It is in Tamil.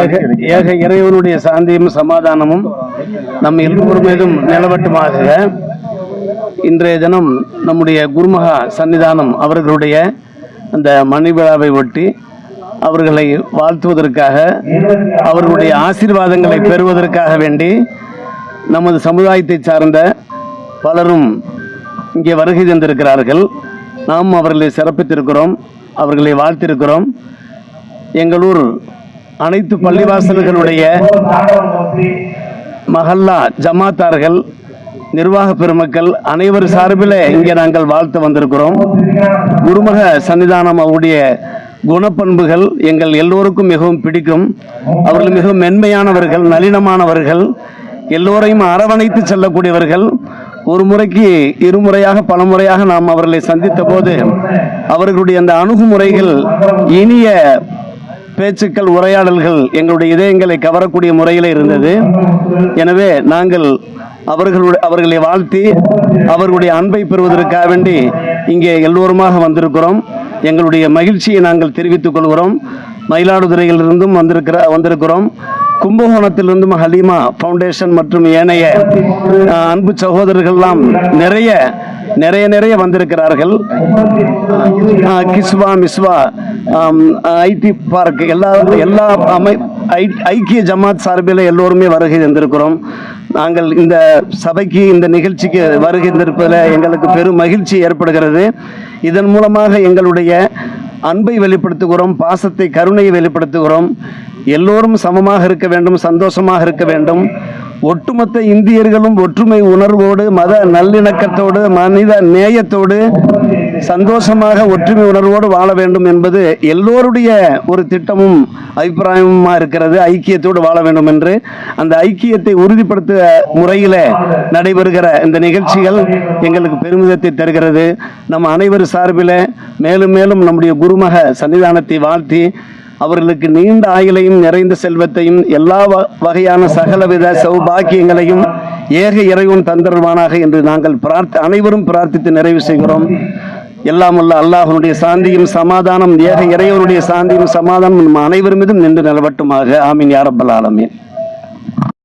ஏக ஏக இறைவனுடைய சாந்தியும் சமாதானமும் நம் எல்லோர் மீதும் நிலவட்டுமாக இன்றைய தினம் நம்முடைய குருமகா சன்னிதானம் அவர்களுடைய அந்த மணி விழாவை ஒட்டி அவர்களை வாழ்த்துவதற்காக அவர்களுடைய ஆசீர்வாதங்களை பெறுவதற்காக வேண்டி நமது சமுதாயத்தை சார்ந்த பலரும் இங்கே வருகை தந்திருக்கிறார்கள். நாம் அவர்களை சிறப்பித்திருக்கிறோம் அவர்களை வாழ்த்திருக்கிறோம். எங்களூர் அனைத்து பள்ளிவாசல்களுடைய மஹல்லா ஜமாத்தார்கள் நிர்வாக பெருமக்கள் அனைவர் சார்பில் இங்கே நாங்கள் வாழ்த்து வந்திருக்கிறோம். குருமக சன்னிதானம் அவருடைய குணப்பண்புகள் எங்கள் எல்லோருக்கும் மிகவும் பிடிக்கும். அவர்கள் மிகவும் மென்மையானவர்கள் நளினமானவர்கள் எல்லோரையும் அரவணைத்து செல்லக்கூடியவர்கள். ஒரு முறைக்கு இருமுறையாக பல முறையாக நாம் அவர்களை சந்தித்த போது அவர்களுடைய அந்த அணுகுமுறைகள் இனிய பேச்சுக்கள் உரையாடல்கள் எங்களுடைய இதயங்களை கவரக்கூடிய முறையில் இருந்தது. எனவே நாங்கள் அவர்களுடைய அவர்களை வாழ்த்தி அவர்களுடைய அன்பை பெறுவதற்காக வேண்டி இங்கே எல்லோருமாக வந்திருக்கிறோம். எங்களுடைய மகிழ்ச்சியை நாங்கள் தெரிவித்துக் கொள்கிறோம். மயிலாடுதுறையிலிருந்தும் வந்திருக்கிற வந்திருக்கிறோம். கும்பகோணத்திலிருந்து ஹலீமா ஃபவுண்டேஷன் மற்றும் ஏனைய அன்பு சகோதரர்கள்லாம் நிறைய நிறைய நிறைய வந்திருக்கிறார்கள். கிஸ்வா மிஸ்வா ஐடி பார்க் எல்லா எல்லா அமை ஐக்கிய ஜமாத் சார்பில் எல்லோருமே வருகை தந்திருக்கிறோம். நாங்கள் இந்த சபைக்கு இந்த நிகழ்ச்சிக்கு வருகை தந்திருப்பதில் எங்களுக்கு பெரும் மகிழ்ச்சி ஏற்படுகிறது. இதன் மூலமாக எங்களுடைய அன்பை வெளிப்படுத்துகிறோம் பாசத்தை கருணையை வெளிப்படுத்துகிறோம். எல்லோரும் சமமாக இருக்க வேண்டும் சந்தோஷமாக இருக்க வேண்டும். ஒட்டுமொத்த இந்தியர்களும் ஒற்றுமை உணர்வோடு மத நல்லிணக்கத்தோடு மனித நேயத்தோடு சந்தோஷமாக ஒற்றுமை உணர்வோடு வாழ வேண்டும் என்பது எல்லோருடைய ஒரு திட்டமும் அபிப்பிராயமுமா இருக்கிறது. ஐக்கியத்தோடு வாழ வேண்டும் என்று அந்த ஐக்கியத்தை உறுதிப்படுத்த முறையில் நடைபெறுகிற இந்த நிகழ்ச்சிகள் எங்களுக்கு பெருமிதத்தை தருகிறது. நம் அனைவர் சார்பில் மேலும் மேலும் நம்முடைய குருமக சன்னிதானத்தை வாழ்த்தி அவர்களுக்கு நீண்ட ஆயுளையும் நிறைந்த செல்வத்தையும் எல்லா வ- வகையான சகலவித சௌபாக்கியங்களையும் ஏக இறைவன் தந்தருவானாக என்று நாங்கள் பிரார்த்த அனைவரும் பிரார்த்தித்து நிறைவு செய்கிறோம். எல்லாம் உள்ள அல்லாஹனுடைய சாந்தியும் சமாதானம் ஏக இறைவனுடைய சாந்தியும் சமாதானம் நம் அனைவரும் மீதும் நின்று நிலவட்டுமாக. ஆமீன் யாரப்பல் ஆலமீன்.